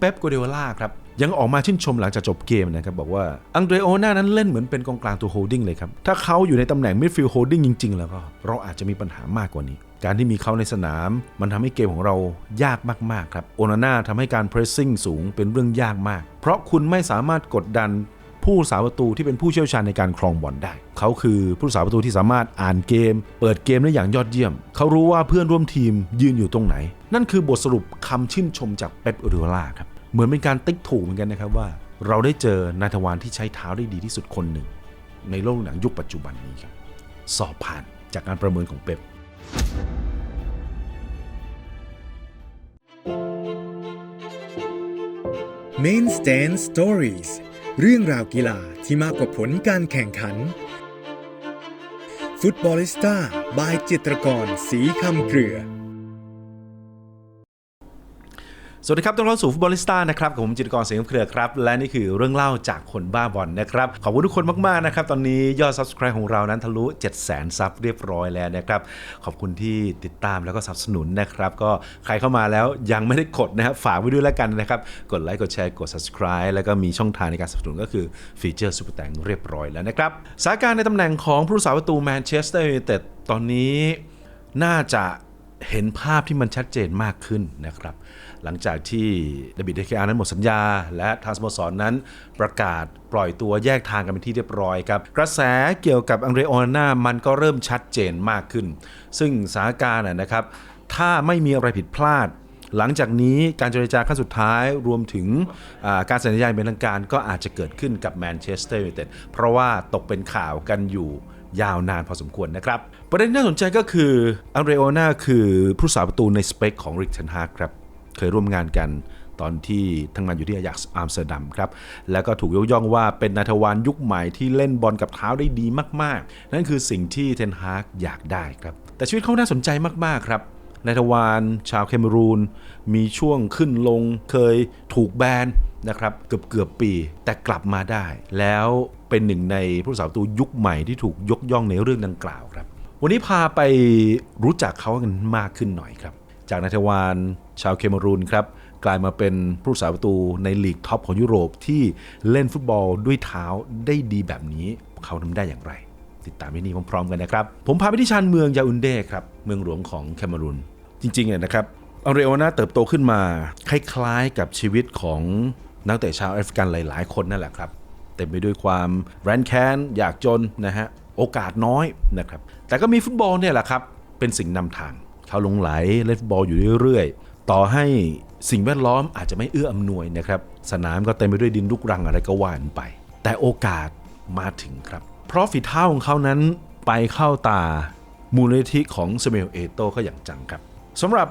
เป๊ปกัวเดโอล่าครับ ยังออกมาชื่นชมหลังจากจบเกมนะครับ บอกว่าอังเดรโอน่านั้นเล่นเหมือนเป็นกองกลางตัวโฮลดิ้งเลยครับ ถ้าเขาอยู่ในตำแหน่งมิดฟิลด์โฮลดิ้งจริง ๆ แล้วก็ เราอาจจะมีปัญหามากกว่านี้ การที่มีเขาในสนาม มันทำให้เกมของเรายากมาก ๆ ครับโอนาน่าทำให้การเพรสซิ่งสูงเป็นเรื่องยากมาก เพราะคุณไม่สามารถกดดัน ผู้สาประตูที่เป็นผู้เชี่ยวชาญในการครองบอลได้ เขาคือผู้สาประตูที่สามารถอ่านเกม เปิดเกมได้อย่างยอดเยี่ยม เขารู้ว่าเพื่อนร่วมทีมยืนอยู่ตรงไหน นั่นคือบทสรุปคำชื่นชมจากเป๊ปอูริโอล่าครับเหมือนเป็นการติ๊กถูกเหมือนกันนะครับว่า เราได้เจอนายทวารที่ใช้เท้าได้ดีที่สุดคนหนึ่ง ในโลกหนังยุคปัจจุบันนี้ครับสอบผ่านจากการประเมินของเป๊ป Main Stand Stories เรื่องราวกีฬาที่มากกว่าผลการแข่งขัน ฟุตบอลิสต้าบายจิตรกร สีคำเกลือ สวัสดีครับต้อนรับสู่ฟุตบอลิสต้านะครับผมจิตรกรเสียงเครือครับ และนี่คือเรื่องเล่าจากคนบ้าบอลนะครับ ขอบคุณทุกคนมากๆนะครับ ตอนนี้ยอด subscribe ของเรานั้นทะลุ 7 0 0 0 0ซับเรียบร้อยแล้วนะครับ ขอบคุณที่ติดตามแล้วก็สนับสนุนนะครับ ก็ใครเข้ามาแล้วยังไม่ได้กดนะครับฝากไว้ด้วยแล้วกันนะครับ กดไลค์กดแชร์กด subscribe แล้วก็มีช่องทางในการสนับสนุนก็คือฟีเจอร์ซูเปอร์แตงเรียบร้อยแล้วนะครับสถานการณ์ในตำแหน่งของผู้รักษาประตูแมนเชสเตอร์ยูไนเต็ดตอนนี้น่าจะเห็นภาพที่มันชัดเจนมากขึ้นนะครับ หลังจากที่เดบิดเดคอานั้นหมดสัญญา และทางสโมสรนนั้นประกาศปล่อยตัวแยกทางกันเป็นที่เรียบร้อยครับ กระแสเกี่ยวกับอังเดรโอนาน่ามันก็เริ่มชัดเจนมากขึ้น ซึ่งสถานการณ์นะครับ ถ้าไม่มีอะไรผิดพลาด หลังจากนี้การเจรจาขั้นสุดท้ายรวมถึงการสัญญาเป็นทางการก็อาจจะเกิดขึ้นกับแมนเชสเตอร์ยูไนเต็ดเพราะว่าตกเป็นข่าวกันอยู่ยาวนานพอสมควรนะครับ ประเด็นที่น่าสนใจก็คืออังเดรโอนาคือผู้สาประตูในสเปคของริกเทนฮาครับ เคยร่วมงานกันตอนที่ทั้งานอยู่ที่อายักอัมสเตอร์ดัมครับ แล้วก็ถูกยกย่องว่าเป็นนาทวารยุคใหม่ที่เล่นบอลกับเท้าได้ดีมาก ๆ นั่นคือสิ่งที่เทนฮากอยากได้ครับ แต่ชีวิตเขาน่าสนใจมาก ๆ ครับนายทวารชาวเคมรูน มีช่วงขึ้นลงเคยถูกแบนนะครับเกือบเกือบปีแต่กลับมาได้ แล้วเป็นหนึ่งในผู้สาวประตูยุคใหม่ที่ถูกยกย่องในเรื่องดังกล่าวครับ วันนี้พาไปรู้จักเขากันมากขึ้นหน่อยครับ จากนาทวารชาวเคเมรูนครับกลายมาเป็นผู้สาประตูในลีกท็อปของยุโรปที่เล่นฟุตบอลด้วยเท้าได้ดีแบบนี้เขาทำได้อย่างไร ติดตามที่นี่พร้อมๆกันนะครับ ผมพาไปที่ชานเมืองยาอุนเดครับเมืองหลวงของแคเมรูนจริงๆเนี่ยนะครับอังเรโอนาเติบโตขึ้นมาคล้ายๆกับชีวิตของนักเตะชาวแอฟริกันหลาย ๆ คนนั่นแหละครับเต็มไปด้วยความแรนแค้นอยากจนนะฮะโอกาสน้อยนะครับแต่ก็มีฟุตบอลเนี่ยแหละครับเป็นสิ่งนำทาง เขาหลงไหลเล่นฟุตบอลอยู่เรื่อยๆ ต่อให้สิ่งแวดล้อมอาจจะไม่เอื้ออำนวยนะครับ สนามก็เต็มไปด้วยดินลูกรังอะไรก็ว่านไป แต่โอกาสมาถึงครับ เพราะฝีเท้าของเขานั้นไปเข้าตามูลนิธิของสเมลเอโตก็อย่างจังครับสำหรับ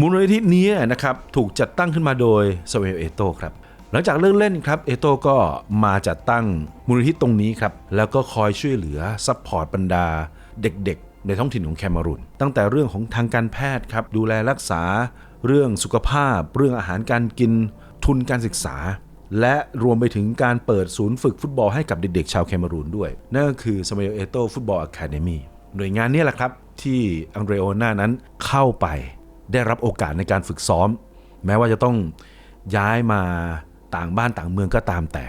มูลนิธินี้นะครับถูกจัดตั้งขึ้นมาโดยสเมลเอโตครับหลังจากเลิกเล่นครับเอโตก็มาจัดตั้งมูลนิธิตรงนี้ครับแล้วก็คอยช่วยเหลือซัพพอร์ตบรรดาเด็กๆ ในท้องถิ่นของแคมารุนตั้งแต่เรื่องของทางการแพทย์ครับดูแลรักษา เรื่องสุขภาพ เรื่องอาหารการกิน ทุนการศึกษา และรวมไปถึงการเปิดศูนย์ฝึกฟุตบอลให้กับเด็กๆชาวแคมารูนด้วย นั่นก็คือ s m a i l Eto Football Academy หน่วยงานนี้แหละครับ ที่อังเดรโอนานั้นเข้าไปได้รับโอกาสในการฝึกซ้อม แม้ว่าจะต้องย้ายมาต่างบ้านต่างเมืองก็ตามแต่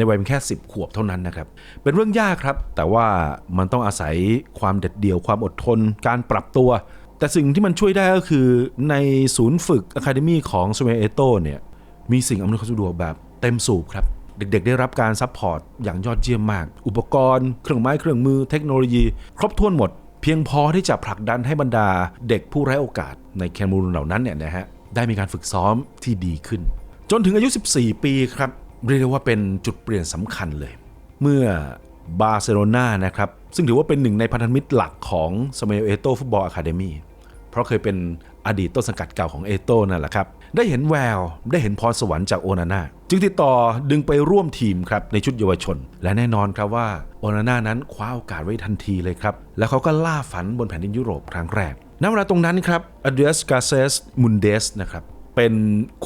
ในวัยเพียงแค่ 10 ขวบเท่านั้นนะครับ เป็นเรื่องยากครับ แต่ว่ามันต้องอาศัยความเด็ดเดี่ยวความอดทน การปรับตัว แต่สิ่งที่มันช่วยได้ก็คือในศูนย์ฝึกอะคาเดมีของสเมเอโตเนี่ยมีสิ่งอำนวยความสะดวกแบบเต็มสูบครับ เด็กๆ ได้รับการซัพพอร์ตอย่างยอดเยี่ยมมาก อุปกรณ์ เครื่องไม้เครื่องมือเทคโนโลยี ครบถ้วนหมด เพียงพอที่จะผลักดันให้บรรดาเด็กผู้ไร้โอกาสในแคนารูนเหล่านั้นเนี่ยนะฮะได้มีการฝึกซ้อมที่ดีขึ้น จนถึงอายุ 14 ปีครับ เรียกได้ว่าเป็นจุดเปลี่ยนสำคัญเลย เมื่อบาร์เซโลนานะครับ ซึ่งถือว่าเป็นหนึ่งในพันธมิตรหลักของสเมลเอโตฟุตบอลอะคาเดมีเพราะเคยเป็นอดีตต้นสังกัดเก่าของเอโตนั่นแหละครับ ได้เห็นแวว ได้เห็นพรสวรรค์จากโอนาน่าจึงติดต่อดึงไปร่วมทีมครับในชุดเยาวชน และแน่นอนครับว่าโอนาน่านั้นคว้าโอกาสไว้ทันทีเลยครับ แล้วเขาก็ล่าฝันบนแผ่นดินยุโรปครั้งแรกณเวลาตรงนั้นครับอเดรสกาเซสมุนเดสนะครับเป็น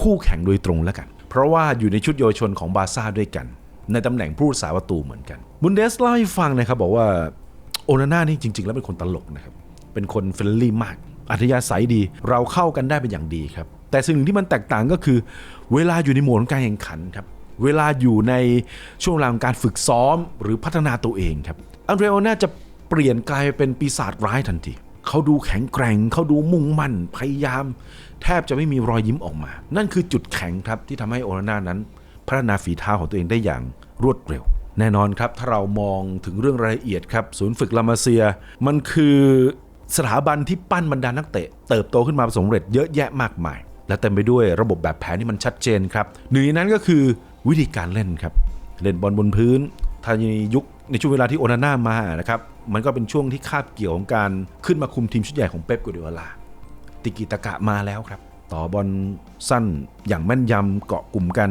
คู่แข่งโดยตรงแล้วกัน เพราะว่าอยู่ในชุดเยาวชนของบาร์ซ่าด้วยกัน ในตำแหน่งผู้รักษาประตูเหมือนกันมุนเดสเล่าให้ฟังนะครับบอกว่าโอนาน่านี่จริง ๆ แล้วเป็นคนตลกนะครับ เป็นคนเฟรนลี่มาก อัธยาศัยดี เราเข้ากันได้เป็นอย่างดีครับ แต่สิ่งหนึ่งที่มันแตกต่างก็คือ เวลาอยู่ในโหมดของการแข่งขันครับ เวลาอยู่ในช่วงเวลาของการฝึกซ้อมหรือพัฒนาตัวเองครับ อันเดรโอน่าจะเปลี่ยนกลายเป็นปีศาจร้ายทันที เขาดูแข็งแกร่งเขาดูมุ่งมั่น พยายาม แทบจะไม่มีรอยยิ้มออกมา นั่นคือจุดแข็งครับที่ทำให้โอนาน่านั้น พัฒนาฝีเท้าของตัวเองได้อย่างรวดเร็ว แน่นอนครับ ถ้าเรามองถึงเรื่องรายละเอียดครับ ศูนย์ฝึกลามาเซีย มันคือสถาบันที่ปั้นบรรดานักเตะ เติบโตขึ้นมาสำเร็จเยอะแยะมากมาย และเต็มไปด้วยระบบแบบแผนที่มันชัดเจนครับหนึ่งในนั้นก็คือวิธีการเล่นครับ เล่นบอลบนพื้นถ้าในยุค ในช่วงเวลาที่โอนาน่ามานะครับมันก็เป็นช่วงที่คาบเกี่ยวของการขึ้นมาคุมทีมชุดใหญ่ของเป๊ปกัวเดโอลาติกิตะกะมาแล้วครับ ต่อบอลสั้นอย่างแม่นยำเกาะกลุ่มกัน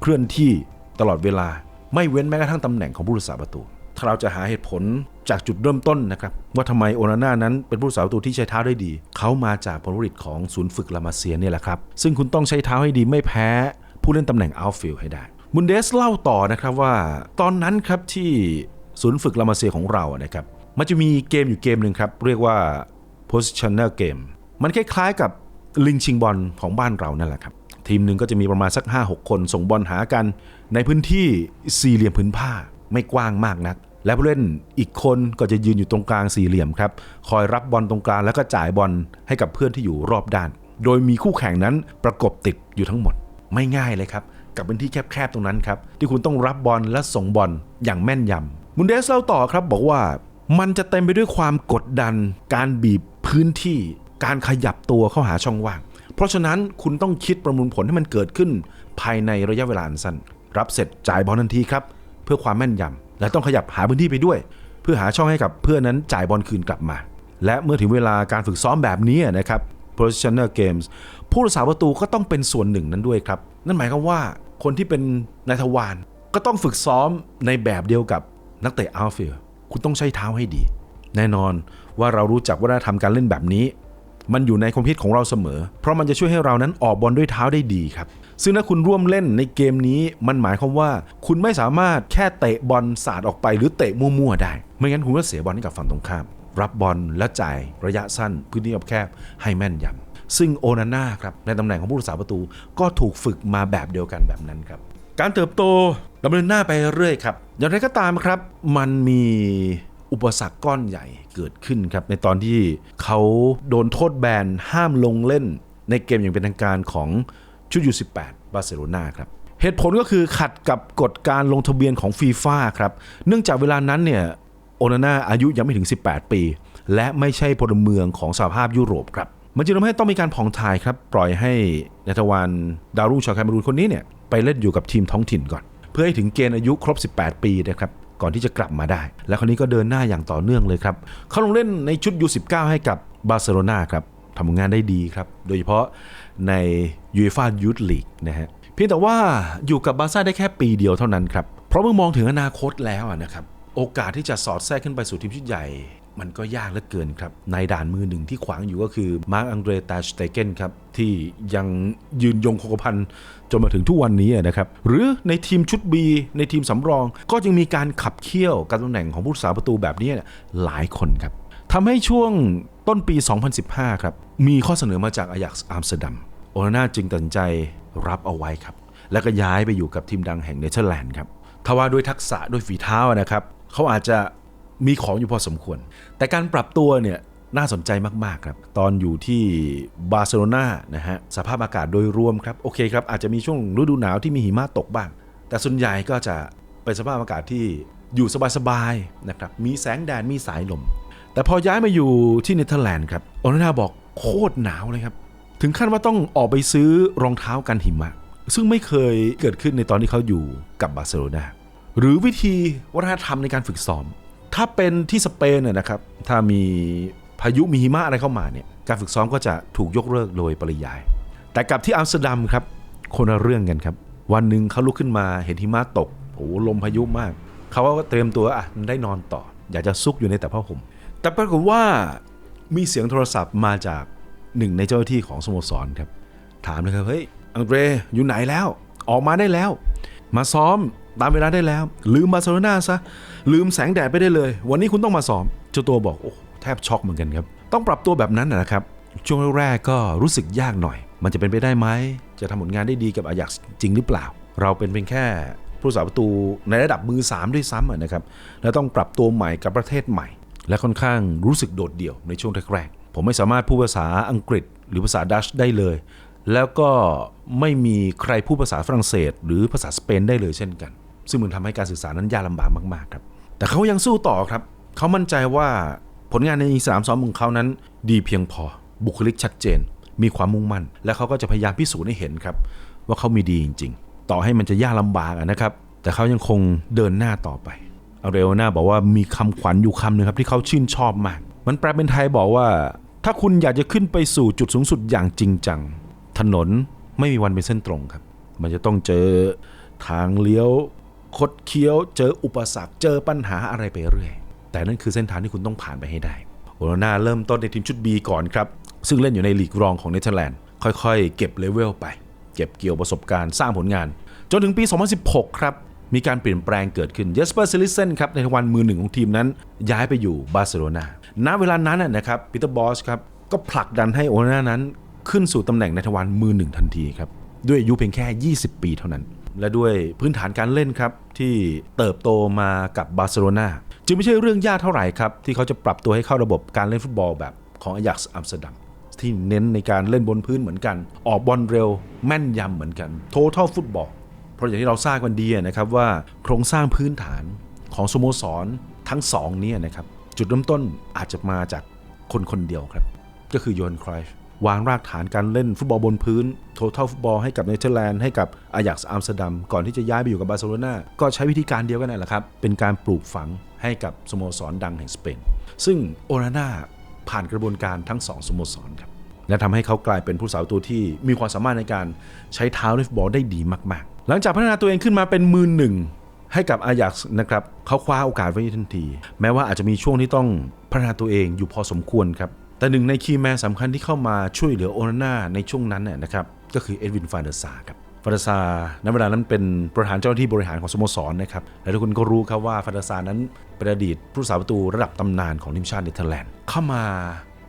เคลื่อนที่ตลอดเวลาไม่เว้นแม้กระทั่งตำแหน่งของผู้รักษาประตู ถ้าเราจะหาเหตุผลจากจุดเริ่มต้นนะครับ ว่าทำไมโอนาน่านั้นเป็นผู้รักษาประตูที่ใช้เท้าได้ดี เขามาจากผลผลิตของศูนย์ฝึกลามาเซียเนี่ยแหละครับ ซึ่งคุณต้องใช้เท้าให้ดีไม่แพ้ผู้เล่นตำแหน่งอัลฟิลให้ได้ มุนเดสเล่าต่อนะครับว่า ตอนนั้นครับที่ศูนย์ฝึกลามาเซียของเราอะนะครับมันจะมีเกมอยู่เกมหนึ่งครับ เรียกว่า positional game มันคล้ายๆกับลิงชิงบอลของบ้านเรานั่นแหละครับ ทีมหนึ่งก็จะมีประมาณสัก 5-6 คนส่งบอลหากัน ในพื้นที่สี่เหลี่ยมพื้นผ้าไม่กว้างมากนัก และผู้เล่นอีกคนก็จะยืนอยู่ตรงกลางสี่เหลี่ยมครับ คอยรับบอลตรงกลางแล้วก็จ่ายบอลให้กับเพื่อนที่อยู่รอบด้าน โดยมีคู่แข่งนั้นประกบติดอยู่ทั้งหมด ไม่ง่ายเลยครับ กับพื้นที่แคบๆตรงนั้นครับ ที่คุณต้องรับบอลและส่งบอลอย่างแม่นยำมุนเดสเล่าต่อครับบอกว่ามันจะเต็มไปด้วยความกดดัน การบีบพื้นที่ การขยับตัวเข้าหาช่องว่าง เพราะฉะนั้นคุณต้องคิดประมวลผลให้มันเกิดขึ้น ภายในระยะเวลาอันสั้นรับเสร็จจ่ายบอลทันทีครับ เพื่อความแม่นยำและต้องขยับหาพื้นที่ไปด้วย เพื่อหาช่องให้กับเพื่อนนั้นจ่ายบอลคืนกลับมา และเมื่อถึงเวลาการฝึกซ้อมแบบนี้นะครับ positional games ผู้รักษาประตูก็ต้องเป็นส่วนหนึ่งนั้นด้วยครับ นั่นหมายความว่า คนที่เป็นนายทวารก็ต้องฝึกซ้อมในแบบเดียวกับนักเตะอัลฟิลด์คุณต้องใช้เท้าให้ดี แน่นอนว่าเรารู้จักวัฒนธรรมการเล่นแบบนี้ มันอยู่ในความคิดของเราเสมอ เพราะมันจะช่วยให้เรานั้นออกบอลด้วยเท้าได้ดีครับ ซึ่งถ้าคุณร่วมเล่นในเกมนี้ มันหมายความว่า คุณไม่สามารถแค่เตะบอลสาดออกไปหรือเตะมั่วๆได้ ไม่งั้นคุณก็เสียบอลให้กับฝั่งตรงข้าม รับบอลและจ่ายระยะสั้นพื้นที่แคบให้แม่นยำ ซึ่งโอนาน่าครับในตำแหน่งของผู้รักษาประตู ก็ถูกฝึกมาแบบเดียวกันแบบนั้นครับ การเติบโตดำเนินหน้าไปเรื่อยครับ อย่างไรก็ตามครับ มันมีอุปสรรคก้อนใหญ่เกิดขึ้นครับในตอนที่เขาโดนโทษแบนห้ามลงเล่นในเกมอย่างเป็นทางการของชุดยู18บาร์เซโลนาครับเหตุผลก็คือขัดกับกฎการลงทะเบียนของฟีฟ่าครับ เนื่องจากเวลานั้นเนี่ยโอนาน่าอายุยังไม่ถึง 18 ปี และไม่ใช่พลเมืองของสหภาพยุโรปครับ มันจึงทำให้ต้องมีการผ่องถ่ายครับปล่อยให้นายทวารดาวรุ่งชาวแคนารูนคนนี้เนี่ยไปเล่นอยู่กับทีมท้องถิ่นก่อน เพื่อให้ถึงเกณฑ์อายุครบ 18 ปีนะครับก่อนที่จะกลับมาได้ และคนนี้ก็เดินหน้าอย่างต่อเนื่องเลยครับเขาลงเล่นในชุดยู19 ให้กับบาร์เซโลนาครับทำงานได้ดีครับ โดยเฉพาะในยูเอฟ่ายูทลีกนะฮะเพียงแต่ว่าอยู่กับบาร์ซ่าได้แค่ปีเดียวเท่านั้นครับ เพราะเมื่อมองถึงอนาคตแล้วนะครับ โอกาสที่จะสอดแทรกขึ้นไปสู่ทีมชุดใหญ่ มันก็ยากเหลือเกินครับในด่านมือหนึ่งที่ขวางอยู่ก็คือมาร์กอังเดรตาสเตเกนครับที่ยังยืนยงคงกระพันจนมาถึงทุกวันนี้นะครับหรือในทีมชุด B ในทีมสำรอง ก็ยังมีการขับเคี่ยวการตำแหน่งของผู้รักษาประตูแบบนี้หลายคนครับทำให้ช่วงต้นปี 2015 ครับ มีข้อเสนอมาจากอายักซ์อัมสเตอร์ดัม โอนาน่าจึงตัดใจรับเอาไว้ครับ แล้วก็ย้ายไปอยู่กับทีมดังแห่งเนเธอร์แลนด์ครับ ทว่าด้วยทักษะด้วยฝีเท้านะครับ เขาอาจจะ มีของอยู่พอสมควร แต่การปรับตัวเนี่ยน่าสนใจมาก ๆ ครับ ตอนอยู่ที่บาร์เซโลนานะฮะสภาพอากาศโดยรวมครับโอเคครับ อาจจะมีช่วงฤดูหนาวที่มีหิมะตกบ้าง แต่ส่วนใหญ่ก็จะเป็นสภาพอากาศที่อยู่สบาย ๆ นะครับ มีแสงแดดมีสายลม แต่พอย้ายมาอยู่ที่เนเธอร์แลนด์ครับโอนาน่าบอกโคตรหนาวเลยครับ ถึงขั้นว่าต้องออกไปซื้อรองเท้ากันหิมะ ซึ่งไม่เคยเกิดขึ้นในตอนที่เขาอยู่กับบาร์เซโลนาหรือวิธีวัฒนธรรมในการฝึกซ้อม ถ้าเป็นที่สเปนเนี่ยนะครับ ถ้ามีพายุมีหิมะอะไรเข้ามาเนี่ยการฝึกซ้อมก็จะถูกยกเลิกโดยปริยาย แต่กับที่อัมสเตอร์ดัมครับคนละเรื่องกันครับ วันหนึ่งเขาลุกขึ้นมาเห็นหิมะตกโอ้โหลมพายุมาก เขาก็เตรียมตัวอะได้นอนต่อ อยากจะซุกอยู่ในแต่ผ้าห่มแต่ปรากฏว่ามีเสียงโทรศัพท์มาจากหนึ่งในเจ้าหน้าที่ของสโมสรครับ ถามเลยครับเฮ้ยอังเดรอยู่ไหนแล้ว ออกมาได้แล้ว มาซ้อม ตามเวลาได้แล้ว ลืมบาร์เซโลนาซะ ลืมแสงแดดไปได้เลย วันนี้คุณต้องมาซ้อมเจ้าตัวบอกโอ้แทบช็อกเหมือนกันครับ ต้องปรับตัวแบบนั้นนะครับ ช่วงแรกๆก็รู้สึกยากหน่อย มันจะเป็นไปได้ไหม จะทำผลงานได้ดีกับอายักจริงหรือเปล่า เราเป็นเพียงแค่ผู้สาประตูในระดับมือ 3 ด้วยซ้ำนะครับ และต้องปรับตัวใหม่กับประเทศใหม่ และค่อนข้างรู้สึกโดดเดี่ยวในช่วงแรกๆผมไม่สามารถพูดภาษาอังกฤษ หรือภาษาดัชได้เลย แล้วก็ไม่มีใครพูดภาษาฝรั่งเศส หรือภาษาสเปนได้เลยเช่นกัน ซึ่งมันทำให้การสื่อสารนั้นยากลำบากมากๆครับ แต่เขายังสู้ต่อครับ เขามั่นใจว่าผลงานในสนามซ้อมของเขานั้น ดีเพียงพอ บุคลิกชัดเจน มีความมุ่งมั่น และเขาก็จะพยายามพิสูจน์ให้เห็นครับ ว่าเขามีดีจริง ๆ ต่อให้มันจะยากลำบากนะครับ แต่เขายังคงเดินหน้าต่อไปอาเรโอนาบอกว่ามีคำขวัญอยู่คำหนึ่งครับที่เขาชื่นชอบมาก มันแปลเป็นไทยบอกว่า ถ้าคุณอยากจะขึ้นไปสู่จุดสูงสุดอย่างจริงจัง ถนนไม่มีวันเป็นเส้นตรงครับ มันจะต้องเจอทางเลี้ยว คดเคี้ยว เจออุปสรรค เจอปัญหาอะไรไปเรื่อย แต่นั่นคือเส้นทางที่คุณต้องผ่านไปให้ได้โอโรนาเริ่มต้นในทีมชุด B ก่อนครับ ซึ่งเล่นอยู่ในลีกรองของเนเธอร์แลนด์ ค่อยๆ เก็บเลเวลไป เก็บเกี่ยวประสบการณ์สร้างผลงาน จนถึงปี 2016 ครับ มีการเปลี่ยนแปลงเกิดขึ้น เยสเปอร์ซิลิเซนครับ ในวันมือหนึ่งของทีมนั้น ย้ายไปอยู่บาร์เซโลนาณเวลานั้นนะครับปีเตอร์บอสครับก็ผลักดันให้โอโรนานั้นขึ้นสู่ตำแหน่งในทวารมือหนึ่งทันทีครับ ด้วยอายุเพียงแค่ 20 ปีเท่านั้น และด้วยพื้นฐานการเล่นครับ ที่เติบโตมากับบาร์เซโลนาจึงไม่ใช่เรื่องยากเท่าไหร่ครับ ที่เขาจะปรับตัวให้เข้าระบบการเล่นฟุตบอลแบบของอายักซ์อัมสเตอร์ดัมที่เน้นในการเล่นบนพื้นเหมือนกัน ออกบอลเร็ว แม่นยำเหมือนกัน total ฟุตบอลเพราะอย่างที่เราทราบกันดีนะครับว่าโครงสร้างพื้นฐานของสโมสรทั้งสองเนี้นะครับจุดเริ่มต้นอาจจะมาจากคนคนเดียวครับ ก็คือโยนครอยฟ์ วางรากฐานการเล่นฟุตบอลบนพื้น total ฟุตบอลให้กับเนเธอร์แลนด์ให้กับอายักซ์อัมสเตอร์ดัมก่อนที่จะย้ายไปอยู่กับบาร์เซโลนาก็ใช้วิธีการเดียวกันนั่นแหละครับ เป็นการปลูกฝังให้กับสโมสรดังแห่งสเปน ซึ่งโอนาน่าผ่านกระบวนการทั้งสองสโมสรครับและทำให้เขากลายเป็นผู้สาวตัวที่มีความสามารถในการใช้เท้าในฟุตบอลได้ดีมากๆ หลังจากพัฒนาตัวเองขึ้นมาเป็นมือหนึ่งให้กับอายักซ์นะครับเขาคว้าโอกาสไว้ทันที แม้ว่าอาจจะมีช่วงที่ต้องพัฒนาตัวเองอยู่พอสมควรครับ แต่หนึ่งในคีย์แมนสำคัญที่เข้ามาช่วยเหลือโอนาน่าในช่วงนั้นเนี่ยนะครับก็คือเอ็ดวินฟานเดอร์ซาครับฟาเดอร์ซาณเวลานั้นเป็นประธานเจ้าหน้าที่บริหารของสโมสรนะครับและทุกคนก็รู้ครับว่าฟาเดอร์ซานั้นเป็นอดีตผู้สาประตูระดับตำนานของทีมชาติเนเธอร์แลนด์เข้ามา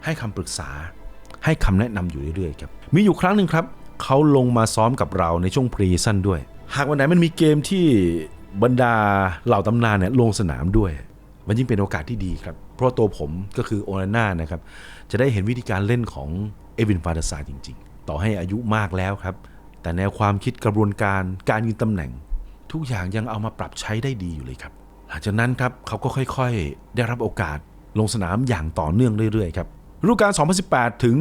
ให้คำปรึกษา ให้คำแนะนำอยู่เรื่อยๆครับมีอยู่ครั้งหนึ่งครับเขาลงมาซ้อมกับเราในช่วงพรีซั่นด้วย หากวันไหนมันมีเกมที่บรรดาเหล่าตำนานเนี่ยลงสนามด้วย มันยิ่งเป็นโอกาสที่ดีครับ เพราะตัวผมก็คือโอนาน่านะครับ จะได้เห็นวิธีการเล่นของเอวินฟาเดซาจริง ๆ ต่อให้อายุมากแล้วครับ แต่แนวความคิดกระบวนการการยืนตำแหน่ง ทุกอย่างยังเอามาปรับใช้ได้ดีอยู่เลยครับ หลังจากนั้นครับเขาก็ค่อยๆ ได้รับโอกาสลงสนามอย่างต่อเนื่องเรื่อยๆครับฤดูกาล 2018 ถึง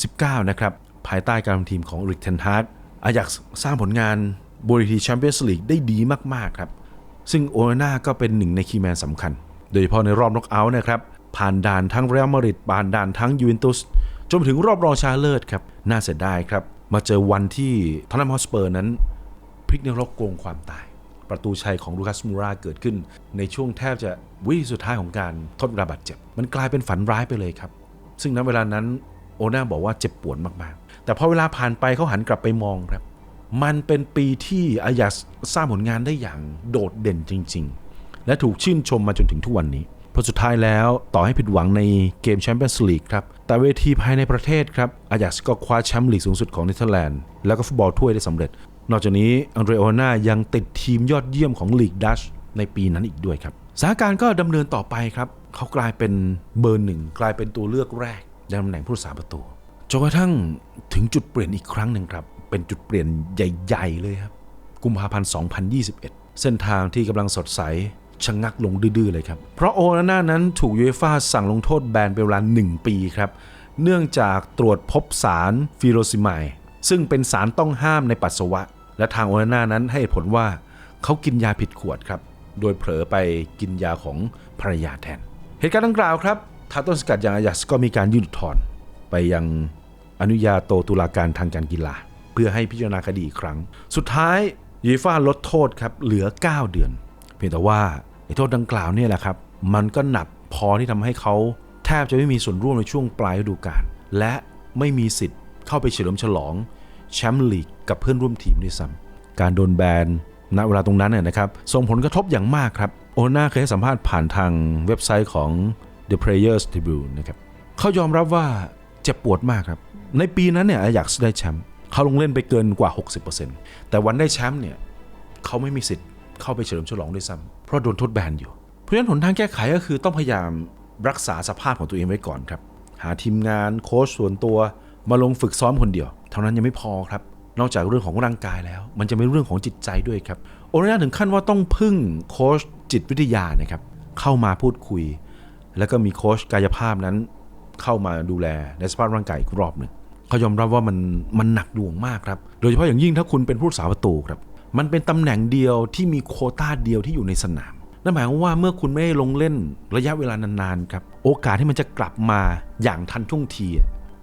2019 นะครับ ภายใต้การทำทีมของริกเทนฮาร์ดอายักสร้างผลงานบริทีแชมเปี้ยนส์ลีกได้ดีมากๆครับ ซึ่งโอนาน่าก็เป็นหนึ่งในคีย์แมนสำคัญ โดยเฉพาะในรอบน็อกเอาท์นะครับผ่านด่านทั้งเรอัลมาดริดผ่านด่านทั้งยูเวนตุสจนถึงรอบรองชนะเลิศครับน่าเสียดายครับ มาเจอวันที่ทอตแนมฮอสเปอร์นั้นพลิกนรกโกงความตาย ประตูชัยของลูคัสมูราเกิดขึ้น ในช่วงแทบจะวิสุดท้ายของการทดเวลาบาดเจ็บ มันกลายเป็นฝันร้ายไปเลยครับ ซึ่งณเวลานั้นโอน่าบอกว่าเจ็บปวดมากๆ แต่พอเวลาผ่านไปเขาหันกลับไปมองครับ มันเป็นปีที่อายักสร้างผลงานได้อย่างโดดเด่นจริง และถูกชื่นชมมาจนถึงทุกวันนี้พราะสุดท้ายแล้วต่อให้ผิดหวังในเกมแชมเปี้ยนส์ลีกครับ แต่เวทีภายในประเทศครับ อายักก็คว้าแชมป์ลีกสูงสุดของเนเธอร์แลนด์ แล้วก็ฟุตบอลถ้วยได้สำเร็จ นอกจากนี้อังเดรโอนายังติดทีมยอดเยี่ยมของลีกดัชในปีนั้นอีกด้วยครับสถานการณ์ก็ดำเนินต่อไปครับ เขากลายเป็นเบอร์หนึ่งกลายเป็นตัวเลือกแรกในตำแหน่งผู้รักษาประตูจนกระทั่งถึงจุดเปลี่ยนอีกครั้งหนึ่งครับ เป็นจุดเปลี่ยนใหญ่ ๆ เลยครับ กุมภาพันธ์ 2021 เส้นทางที่กำลังสดใส ชะงงักลงดื้อๆเลยครับ เพราะโอนาน่านั้นถูกยูเอฟ่าสั่งลงโทษแบนเป็นเวลา1ปีครับ เนื่องจากตรวจพบสารฟิโรซิมายซึ่งเป็นสารต้องห้ามในปัสสาวะ และทางโอนาน่านั้นให้ผลว่าเขากินยาผิดขวดครับ โดยเผลอไปกินยาของภรรยาแทน เหตุการณ์ดังกล่าวครับทางต้นสกัดอย่างอายัสก็มีการยื่นอุทธรณ์ไปยังอนุญาโตตุลาการทางการกีฬา เพื่อให้พิจารณาคดีอีกครั้ง สุดท้ายยูฟ่าลดโทษครับเหลือ 9 เดือน เพียงแต่ว่า โทษดังกล่าวเนี่ยแหละครับ มันก็หนักพอที่ทำให้เขาแทบจะไม่มีส่วนร่วมในช่วงปลายฤดูกาลและไม่มีสิทธิ์เข้าไปเฉลิมฉลองแชมป์ลีกกับเพื่อนร่วมทีมด้วยซ้ำการโดนแบนณเวลาตรงนั้นเนี่ยนะครับส่งผลกระทบอย่างมากครับโอน่าเคยให้สัมภาษณ์ผ่านทางเว็บไซต์ของ The Players Tribune นะครับเขายอมรับว่าเจ็บปวดมากครับ ในปีนั้นเนี่ยอยักได้แชมป์เขาลงเล่นไปเกินกว่า 60%แต่วันได้แชมป์เนี่ยเขาไม่มีสิทธิ์ เข้าไปเฉลิมฉลองด้วยซ้ำเพราะโดนทดแบนอยู่ เพราะฉะนั้นหนทางแก้ไขก็คือต้องพยายามรักษาสภาพของตัวเองไว้ก่อนครับ หาทีมงานโค้ชส่วนตัวมาลงฝึกซ้อมคนเดียว เท่านั้นยังไม่พอครับ นอกจากเรื่องของร่างกายแล้ว มันจะเป็นเรื่องของจิตใจด้วยครับ โอนาน่าถึงขั้นว่าต้องพึ่งโค้ชจิตวิทยานะครับเข้ามาพูดคุย แล้วก็มีโค้ชกายภาพนั้น เข้ามาดูแลในสภาพร่างกายอีกรอบหนึ่งเขายอมรับว่ามันมันหนักหน่วงมากครับ โดยเฉพาะอย่างยิ่งถ้าคุณเป็นผู้รักษาประตูครับ มันเป็นตำแหน่งเดียวที่มีโคต้าเดียวที่อยู่ในสนาม นั่นหมายความว่าเมื่อคุณไม่ได้ลงเล่นระยะเวลานานๆครับ โอกาสที่มันจะกลับมาอย่างทันท่วงที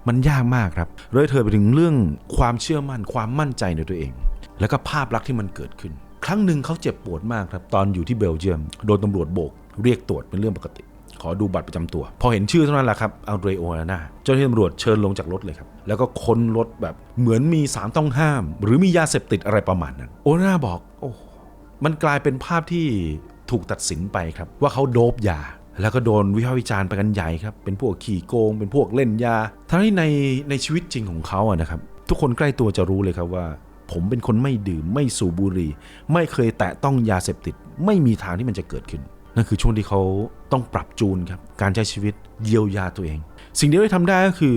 มันยากมากครับ เลยเธอไปถึงเรื่องความเชื่อมั่นความมั่นใจในตัวเอง แล้วก็ภาพลักษณ์ที่มันเกิดขึ้น ครั้งหนึ่งเขาเจ็บปวดมากครับ ตอนอยู่ที่เบลเยียม โดนตำรวจโบก เรียกตรวจเป็นเรื่องปกติ ขอดูบัตรประจำตัว พอเห็นชื่อเท่านั้นแหละครับอัลเดรโอนาน่าเจ้าหน้าที่ตำรวจเชิญลงจากรถเลยครับ แล้วก็ค้นรถแบบเหมือนมีสารต้องห้าม หรือมียาเสพติดอะไรประมาณนั้น โอนาน่าบอกโอ้มันกลายเป็นภาพที่ถูกตัดสินไปครับ ว่าเขาโดบยา แล้วก็โดนวิพากษ์วิจารณ์ไปกันใหญ่ครับ เป็นพวกขี่โกง เป็นพวกเล่นยา ทั้งที่ในในชีวิตจริงของเขาอะนะครับ ทุกคนใกล้ตัวจะรู้เลยครับว่า ผมเป็นคนไม่ดื่มไม่สูบบุหรี่ ไม่เคยแตะต้องยาเสพติด ไม่มีทางที่มันจะเกิดขึ้น นั่นคือช่วงที่เขาต้องปรับจูนครับการใช้ชีวิตเยียวยาตัวเอง สิ่งเดียวที่ทำได้ก็คือ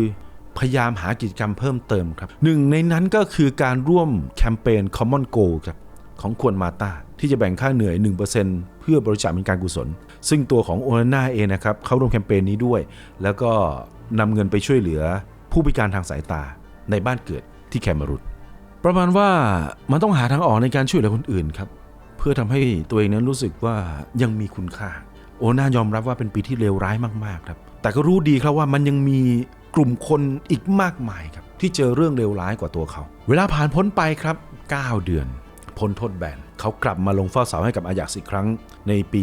พยายามหากิจกรรมเพิ่มเติมครับหนึ่งในนั้นก็คือการร่วมแคมเปญ Common Goal ครับของควรมาตาที่จะแบ่งค่าเหนื่อย 1%เพื่อบริจาคเป็นการกุศล ซึ่งตัวของโอนาน่าเองนะครับเขาร่วมแคมเปญนี้ด้วย แล้วก็นำเงินไปช่วยเหลือผู้พิการทางสายตาในบ้านเกิดที่แคเมรูนประมาณว่ามันต้องหาทางออกในการช่วยเหลือคนอื่นครับ เพื่อทำให้ตัวเองนั้นรู้สึกว่ายังมีคุณค่า โอน่ายอมรับว่าเป็นปีที่เลวร้ายมากๆครับ แต่ก็รู้ดีครับว่ามันยังมีกลุ่มคนอีกมากมายครับ ที่เจอเรื่องเลวร้ายกว่าตัวเขา เวลาผ่านพ้นไปครับ 9 เดือน พ้นโทษแบนเขากลับมาลงเฝ้าเสาให้กับอายักซ์อีกครั้งในปี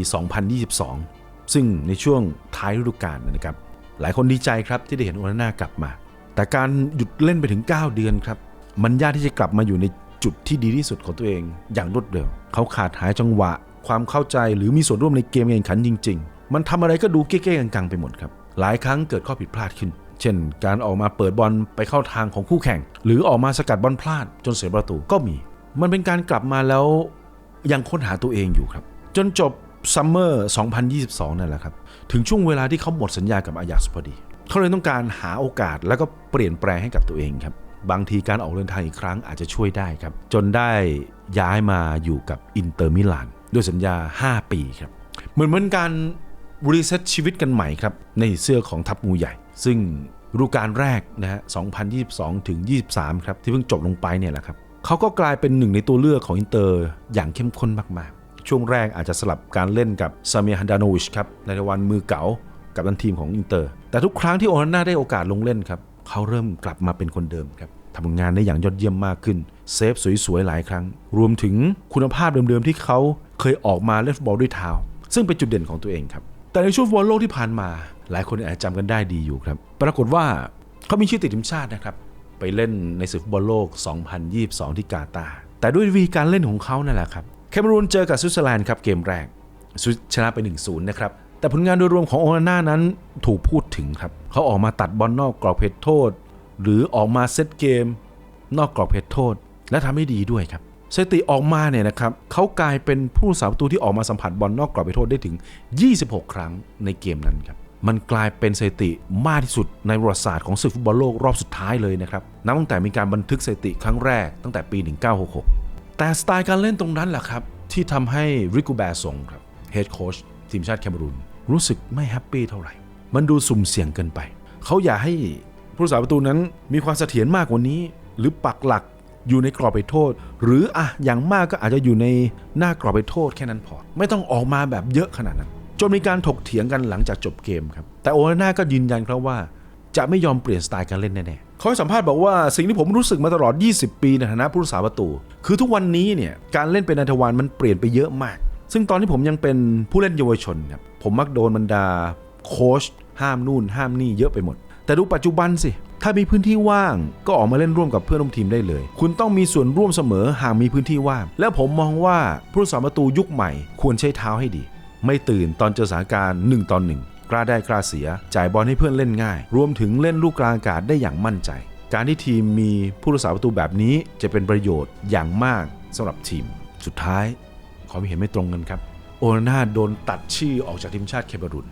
2022 ซึ่งในช่วงท้ายฤดูกาลนะครับ หลายคนดีใจครับที่ได้เห็นโอนาน่ากลับมา แต่การหยุดเล่นไปถึง 9 เดือนครับ มันยากที่จะกลับมาอยู่ใน จุดที่ดีที่สุดของตัวเอง อย่างรวดเร็ว เขาขาดหายจังหวะ ความเข้าใจหรือมีส่วนร่วมในเกมแข่งขันจริง ๆ มันทำอะไรก็ดูเก้ๆกังๆไปหมดครับ หลายครั้งเกิดข้อผิดพลาดขึ้น เช่น การออกมาเปิดบอลไปเข้าทางของคู่แข่ง หรือออกมาสกัดบอลพลาด จนเสียประตูก็มี มันเป็นการกลับมาแล้วยังค้นหาตัวเองอยู่ครับ จนจบซัมเมอร์ 2022 นั่นแหละครับ ถึงช่วงเวลาที่เขาหมดสัญญากับอายักพอดี เขาเลยต้องการหาโอกาสแล้วก็เปลี่ยนแปลงให้กับตัวเองครับ บางทีการออกเดินทางอีกครั้งอาจจะช่วยได้ครับ จนได้ย้ายมาอยู่กับอินเตอร์มิลานด้วยสัญญา 5 ปีครับ เหมือนเหมือนการรีเซ็ตชีวิตกันใหม่ครับ ในเสื้อของทัพงูใหญ่ ซึ่งฤดูกาลแรกนะฮะ 2022 ถึง 23 ครับ ที่เพิ่งจบลงไปเนี่ยแหละครับเขาก็กลายเป็นหนึ่งในตัวเลือกของอินเตอร์อย่างเข้มข้นมากๆ ช่วงแรกอาจจะสลับการเล่นกับซาเมีฮันดานโนวิชครับในวันมือเก๋ากับทันทีมของอินเตอร์ แต่ทุกครั้งที่โอนาน่าได้โอกาสลงเล่นครับ เขาเริ่มกลับมาเป็นคนเดิมครับทำงานได้อย่างยอดเยี่ยมมากขึ้น เซฟสวยๆหลายครั้ง รวมถึงคุณภาพเดิมๆที่เขาเคยออกมาเล่นฟุตบอลด้วยเท้า ซึ่งเป็นจุดเด่นของตัวเองครับ แต่ในช่วงฟุตบอลโลกที่ผ่านมา หลายคนอาจจะจำกันได้ดีอยู่ครับ ปรากฏว่าเขามีชื่อติดทีมชาตินะครับ ไปเล่นในศึกฟุตบอลโลก 2022 ที่กาตาร์ แต่ด้วยวิธีการเล่นของเขานั่นแหละครับ แคเมรูนเจอกับสวิตเซอร์แลนด์ครับเกมแรกชนะไป 1-0 นะครับ แต่ผลงานโดยรวมของโอนาน่านั้นถูกพูดถึงครับ เขาออกมาตัดบอลนอกกรอบเขตโทษ หรือออกมาเซตเกม นอกกรอบเขตโทษ และทำให้ดีด้วยครับสถิติออกมาเนี่ยนะครับเขากลายเป็นผู้สาประตูที่ออกมาสัมผัสบอลนอกกรอบเขตโทษได้ถึง 26 ครั้งในเกมนั้นครับมันกลายเป็นสถิติมากที่สุดในประวัติศาสตร์ของศึกฟุตบอลโลกรอบสุดท้ายเลยนะครับนับตั้งแต่มีการบันทึกสถิติครั้งแรกตั้งแต่ปี 1966 แต่สไตล์การเล่นตรงนั้นแหละครับที่ทำให้ริกูแบร์ซงครับเฮดโค้ช ทีมชาติแคเมรูนรู้สึกไม่แฮปปี้เท่าไหร่ มันดูสุ่มเสี่ยงเกินไป เขาอยากให้ผู้รักษาประตูนั้นมีความเสถียรมากกว่านี้ หรือปักหลักอยู่ในกรอบไปโทษ หรืออะอย่างมากก็อาจจะอยู่ในหน้ากรอบไปโทษแค่นั้นพอ ไม่ต้องออกมาแบบเยอะขนาดนั้น จนมีการถกเถียงกันหลังจากจบเกมครับ แต่โอนาน่าก็ยืนยันครับว่า จะไม่ยอมเปลี่ยนสไตล์การเล่นแน่ๆเขาให้สัมภาษณ์บอกว่าสิ่งที่ผมรู้สึกมาตลอด 20 ปีในฐานะผู้รักษาประตู คือทุกวันนี้เนี่ยการเล่นเป็นนันทวานมันเปลี่ยนไปเยอะมาก ซึ่งตอนที่ผมยังเป็นผู้เล่นเยาวชนครับผมมักโดนบรรดาโค้ชห้ามนู่นห้ามนี่เยอะไปหมด แต่ดูปัจจุบันสิ ถ้ามีพื้นที่ว่างก็ออกมาเล่นร่วมกับเพื่อนร่วมทีมได้เลย คุณต้องมีส่วนร่วมเสมอหากมีพื้นที่ว่าง และผมมองว่าผู้รักษาประตูยุคใหม่ควรใช้เท้าให้ดี ไม่ตื่นตอนเจอสถานการณ์1ต่อ1กล้าได้กล้าเสีย จ่ายบอลให้เพื่อนเล่นง่าย รวมถึงเล่นลูกกลางอากาศได้อย่างมั่นใจ การที่ทีมมีผู้รักษาประตูแบบนี้จะเป็นประโยชน์อย่างมากสำหรับทีม สุดท้าย ความเห็นไม่ตรงกันครับ โอนาน่าโดนตัดชื่อออกจากทีมชาติเคเบรุน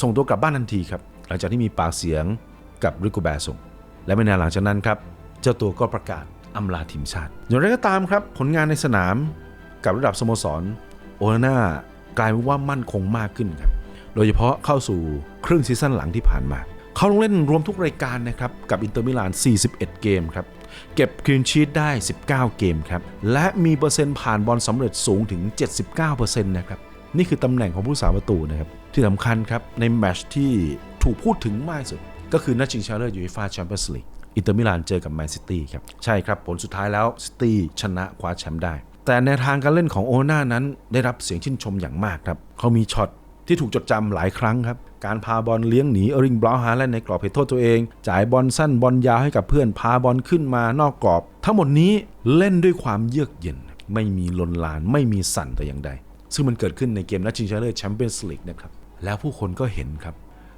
ส่งตัวกลับบ้านทันทีครับ หลังจากที่มีปากเสียงกับริโกแบร์ส่ง และไม่นานหลังจากนั้นครับ เจ้าตัวก็ประกาศอำลาทีมชาติ อย่างไรก็ตามครับ ผลงานในสนามกับระดับสโมสร โอนาน่ากลายเป็นว่ามั่นคงมากขึ้นครับ โดยเฉพาะเข้าสู่ครึ่งซีซั่นหลังที่ผ่านมา เขาลงเล่นรวมทุกรายการนะครับกับอินเตอร์มิลาน 41 เกมครับ เก็บคลีนชีตได้ 19 เกมครับ และมีเปอร์เซ็นต์ผ่านบอลสำเร็จสูงถึง 79%นะครับ นี่คือตำแหน่งของผู้สาประตูนะครับ ที่สำคัญครับ ในแมตช์ที่ถูกพูดถึงมากสุด ก็คือนัดชิงชนะเลิศยูฟ่าแชมเปี้ยนส์ลีกอินเตอร์มิลานเจอกับแมนซิตี้ครับ ใช่ครับ ผลสุดท้ายแล้วซิตี้ชนะคว้าแชมป์ได้ แต่ในทางการเล่นของโอนานั้นได้รับเสียงชื่นชมอย่างมากครับเขามีช็อต ที่ถูกจดจำหลายครั้งครับ การพาบอลเลี้ยงหนีเอริงบราวฮาแลนในกรอบเขตโทษตัวเอง จ่ายบอลสั้นบอลยาวให้กับเพื่อนพาบอลขึ้นมานอกกรอบ ทั้งหมดนี้เล่นด้วยความเยือกเย็น ไม่มีลนลานไม่มีสั่นแต่อย่างใด ซึ่งมันเกิดขึ้นในเกมนัดชิงชนะเลิศแชมเปี้ยนส์ลีกนะครับแล้วผู้คนก็เห็นครับ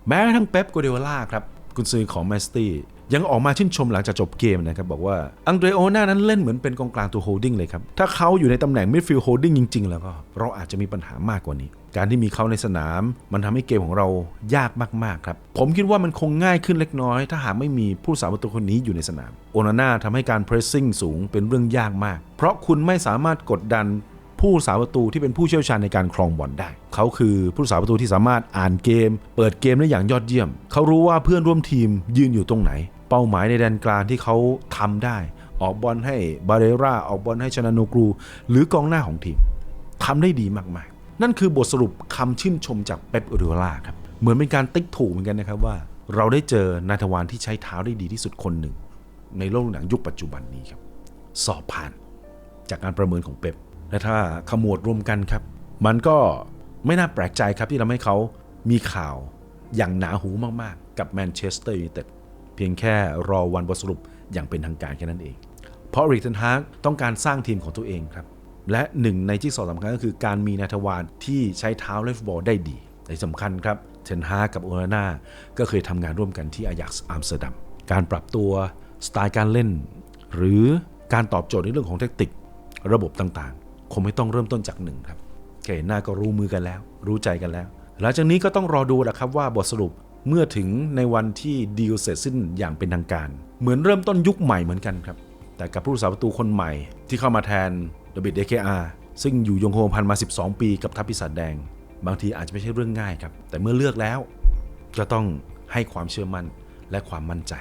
แม้กระทั่งเป๊ปโกเดโอล่าครับกุนซือของแมนซิตี้ยังออกมาชื่นชมหลังจากจบเกมนะครับ บอกว่าอังเดรโอน่านั้นเล่นเหมือนเป็นกองกลางตัวโฮลดิ้งเลยครับ ถ้าเขาอยู่ในตำแหน่งมิดฟิลด์โฮลดิ้งจริง ๆ แล้วก็ เราอาจจะมีปัญหามากกว่านี้ การที่มีเขาในสนาม มันทำให้เกมของเรายากมากๆครับ ผมคิดว่ามันคงง่ายขึ้นเล็กน้อย ถ้าหากไม่มีผู้สาประตูคนนี้อยู่ในสนาม โอนาน่าทำให้การเพรสซิ่งสูงเป็นเรื่องยากมาก เพราะคุณไม่สามารถกดดันผู้สาประตูที่เป็นผู้เชี่ยวชาญในการครองบอลได้ เขาคือผู้สาประตูที่สามารถอ่านเกม เปิดเกมได้อย่างยอดเยี่ยม เขารู้ว่าเพื่อนร่วมทีมยืนอยู่ตรงไหน เป้าหมายในแดนกลางที่เขาทำได้ ออกบอลให้บาเรราออกบอลให้ชนาโนกรู หรือกองหน้าของทีมทำได้ดีมากๆ นั่นคือบทสรุปคำชื่นชมจากเป๊ปโอริโอล่าครับ เหมือนเป็นการติ๊กถูกเหมือนกันนะครับว่า เราได้เจอนายทวารที่ใช้เท้าได้ดีที่สุดคนหนึ่ง ในโลกหนังยุคปัจจุบันนี้ครับ สอบผ่านจากการประเมินของเป๊ปและถ้าขมวดรวมกันครับ มันก็ไม่น่าแปลกใจครับที่ทำให้เขามีข่าวอย่างหนาหูมากๆ กับแมนเชสเตอร์ยูไนเต็ดเพียงแค่รอวันบทสรุปอย่างเป็นทางการแค่นั้นเอง เพราะริกเทนฮากต้องการสร้างทีมของตัวเองครับ และหนึ่งในที่สำคัญก็คือการมีนาทวารที่ใช้เท้าเลฟบอลได้ดีในสำคัญครับเทนฮากกับโอนาน่าก็เคยทำงานร่วมกันที่อายักซ์อัมสเตอร์ดัมการปรับตัวสไตล์การเล่น หรือการตอบโจทย์ในเรื่องของเทคนิคระบบต่างๆ คงไม่ต้องเริ่มต้นจากหนึ่งครับแค่เห็นหน้าก็รู้มือกันแล้ว รู้ใจกันแล้ว หลังจากนี้ก็ต้องรอดูแหละครับว่าบทสรุปเมื่อถึงในวันที่ดีลเสร็จสิ้นอย่างเป็นทางการ เหมือนเริ่มต้นยุคใหม่เหมือนกันครับ แต่กับผู้รักษาประตูคนใหม่ที่เข้ามาแทน เดวิดเดเคอาซึ่งอยู่ยงคงพันมา 12 ปีกับทัพปีศาจแดง บางทีอาจจะไม่ใช่เรื่องง่ายครับ แต่เมื่อเลือกแล้วก็ต้องให้ความเชื่อมั่นและความมั่นใจ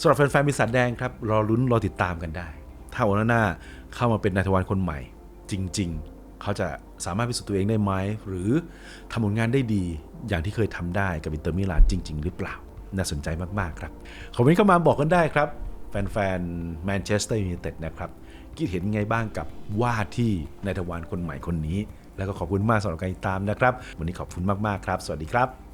สำหรับแฟนๆปีศาจแดงครับรอลุ้นรอติดตามกันได้ ถ้าโอนาน่าเข้ามาเป็นนายทวารคนใหม่ จริง ๆ เขาจะสามารถพิสูจน์ตัวเองได้ไหมหรือทำผลงานได้ดีอย่างที่เคยทำได้กับอินเตอร์มิลานจริง ๆ หรือเปล่าน่าสนใจมาก ๆ ครับคอมเมนต์เข้ามาบอกกันได้ครับ แฟนๆแมนเชสเตอร์ยูไนเต็ดนะครับ คิดเห็นไงบ้างกับว่าที่นายทวารคนใหม่คนนี้ แล้วก็ขอบคุณมากสำหรับการติดตามนะครับ วันนี้ขอบคุณมากๆครับ สวัสดีครับ